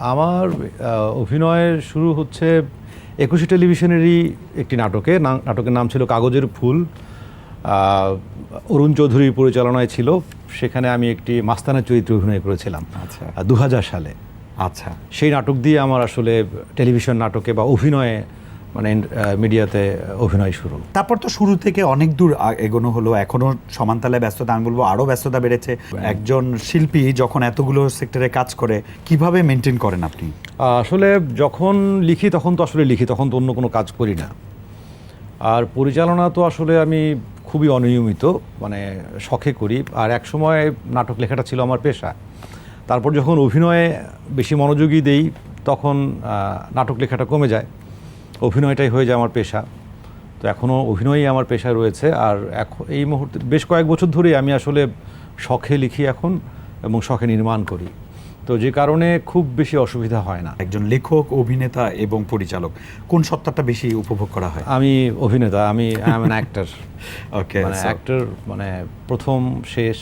আমার অভিনয়ের শুরু হচ্ছে একুশে টেলিভিশনেরই একটি নাটকে। নাটকের নাম ছিল কাগজের ফুল। অরুণ চৌধুরীর পরিচালনায় ছিল। সেখানে আমি একটি মাস্তানের চরিত্রে অভিনয় করেছিলাম। আচ্ছা। দু হাজার সালে। আচ্ছা। সেই নাটক দিয়ে আমার আসলে টেলিভিশন নাটকে বা অভিনয়ে মানে মিডিয়াতে অভিনয় শুরু। তারপর তো শুরু থেকে অনেক দূর এগোনো হলো। এখনও সমানতালে ব্যস্ততা আমি বলব আরও ব্যস্ততা বেড়েছে। একজন শিল্পী যখন এতগুলো সেক্টরে কাজ করে কীভাবে মেনটেন করেন আপনি? আসলে যখন লিখি তখন তো আসলে লিখি তখন তো অন্য কোনো কাজ করি না। আর পরিচালনা তো আসলে আমি খুবই অনিয়মিত মানে শখে করি। আর এক সময় নাটক লেখাটা ছিল আমার পেশা। তারপর যখন অভিনয়ে বেশি মনোযোগী দেই তখন নাটক লেখাটা কমে যায়। অভিনয়টাই হয়ে যায় আমার পেশা। তো এখনও অভিনয়ই আমার পেশা রয়েছে আর এখন এই মুহূর্তে বেশ কয়েক বছর ধরেই আমি আসলে শখে লিখি এখন এবং শখে নির্মাণ করি। তো যে কারণে খুব বেশি অসুবিধা হয় না। একজন লেখক অভিনেতা এবং পরিচালক কোন সত্তাটা বেশি উপভোগ করা হয়? আমি অভিনেতা আমি আই এম অ্যাক্টর ওকে মানে অ্যাক্টর মানে প্রথম শেষ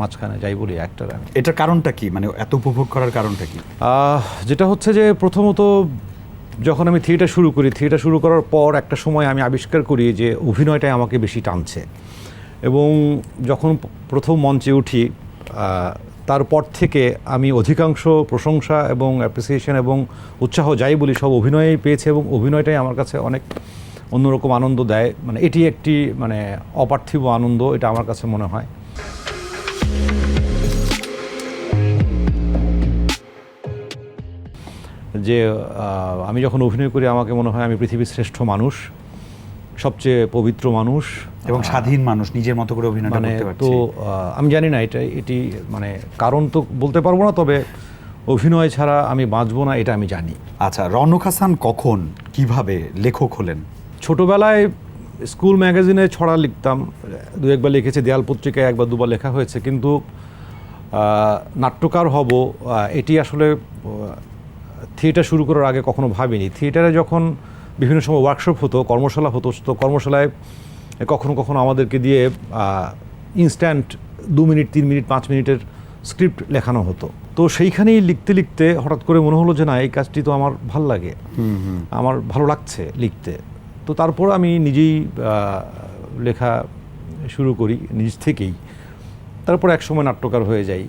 মাঝখানে যাই বলি অ্যাক্টর আমি। এটার কারণটা কি? মানে এত উপভোগ করার কারণটা কি? যেটা হচ্ছে যে প্রথমত যখন আমি থিয়েটার শুরু করি, থিয়েটার শুরু করার পর একটা সময় আমি আবিষ্কার করি যে অভিনয়টাই আমাকে বেশি টানছে। এবং যখন প্রথম মঞ্চে উঠি তারপর থেকে আমি অধিকাংশ প্রশংসা এবং অ্যাপ্রিসিয়েশন এবং উৎসাহ যাই বলি, সব অভিনয়েই পেয়েছে এবং অভিনয়টাই আমার কাছে অনেক অন্যরকম আনন্দ দেয়। মানে এটি একটি মানে অপার্থিব আনন্দ, এটা আমার কাছে মনে হয়। যে আমি যখন অভিনয় করি আমাকে মনে হয় আমি পৃথিবীর শ্রেষ্ঠ মানুষ সবচেয়ে পবিত্র মানুষ। এবং স্বাধীন মানুষ নিজের মতো করে অভিনয় মানে তো আমি জানি না এটা এটি মানে কারণ তো বলতে পারব না তবে অভিনয় ছাড়া আমি বাঁচবো না এটা আমি জানি। আচ্ছা রনক হাসান কখন কীভাবে লেখক হলেন? ছোটবেলায় স্কুল ম্যাগাজিনে ছড়া লিখতাম দু একবার লিখেছি দেয়াল পত্রিকায় একবার দুবার লেখা হয়েছে কিন্তু নাট্যকার হব এটি আসলে থিয়েটার শুরু করার আগে কখনো ভাবিনি। থিয়েটারে যখন বিভিন্ন সময় ওয়ার্কশপ হতো কর্মশালা হতো তো কর্মশালায় কখনো কখনো আমাদেরকে দিয়ে ইনস্ট্যান্ট দু মিনিট তিন মিনিট পাঁচ মিনিটের স্ক্রিপ্ট লেখানো হতো। তো সেইখানেই লিখতে লিখতে হঠাৎ করে মনে হলো যে না এই কাজটি তো আমার ভালো লাগে। আমার ভালো লাগছে লিখতে। তো তারপর আমি নিজেই লেখা শুরু করি নিজ থেকেই। তারপর এক সময় নাট্যকার হয়ে যাই।